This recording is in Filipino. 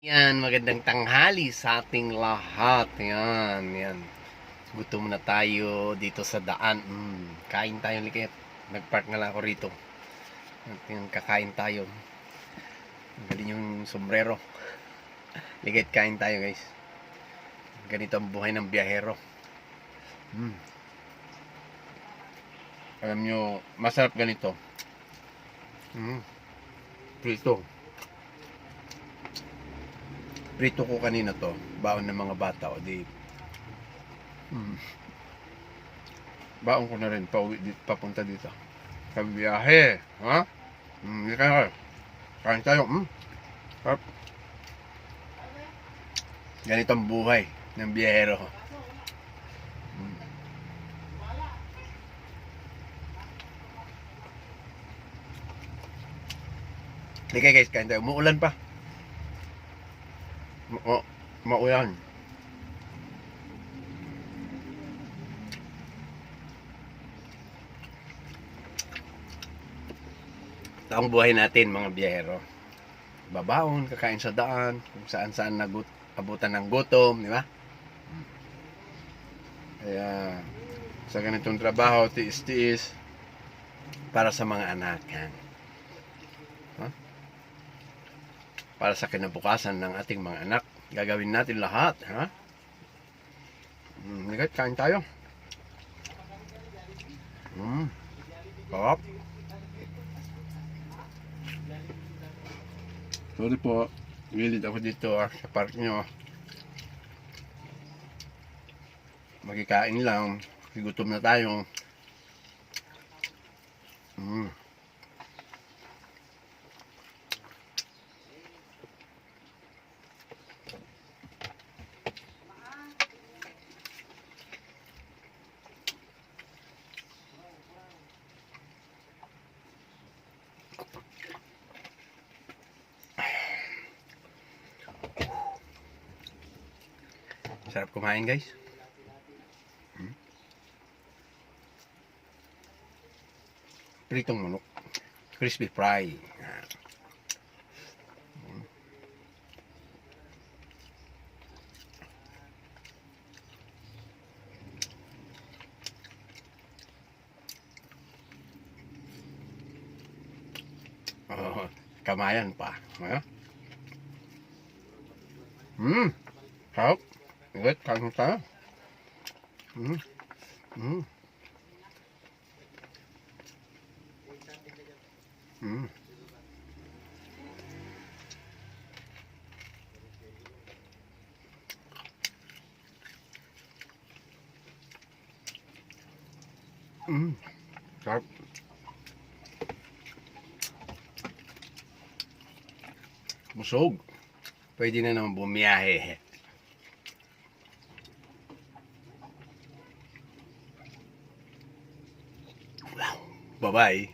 Yan, magandang tanghali sa ating lahat. Yan, yan. Gutom na tayo dito sa daan. Mm, kain tayo likit. Nagpark na lang ako rito. At yan, kakain tayo. Ang Galing yung sombrero. Ligit kain tayo guys. Ganito ang buhay ng biyahero. Mm. Alam nyo, masarap ganito. Mm. Prito. Prito ko kanina to. Baon ng mga bata. O di... Mm. Baon ko na rin. Pauwi dito, papunta dito. Sa biyahe. Ha? Mm, hindi kayo. Kain tayo. Mm. Sarap. Ganito ang buhay ng biyahero. Mm. Hindi kayo guys, kain tayo. Umuulan pa. Ma- ma- maulan. Ito ang buhay natin mga biyahero. Babaon, kakain sa daan, kung saan saan nagut abutan ng gutom, di ba? Kaya sa ganitong trabaho, tiis-tiis para sa mga anak. Yan. Ha? Para sa kinabukasan ng ating mga anak. Gagawin natin lahat, ha? Mm, ligat, kain tayo. Mm. Sarap. Sorry po. Gilid ako dito ah, sa park nyo. Magkikain lang. Gutom na tayo. Mm. Sarap kumain guys. Hmm. Pritong manok. Crispy fry. Hmm. Oh, kamayan pa. Ha? Hmm. Sarap. Wait, kain tayo. Mm. Mm. Mm. Mm. Sarap. Busog. Pwede na naman bumiyahe. Bye-bye.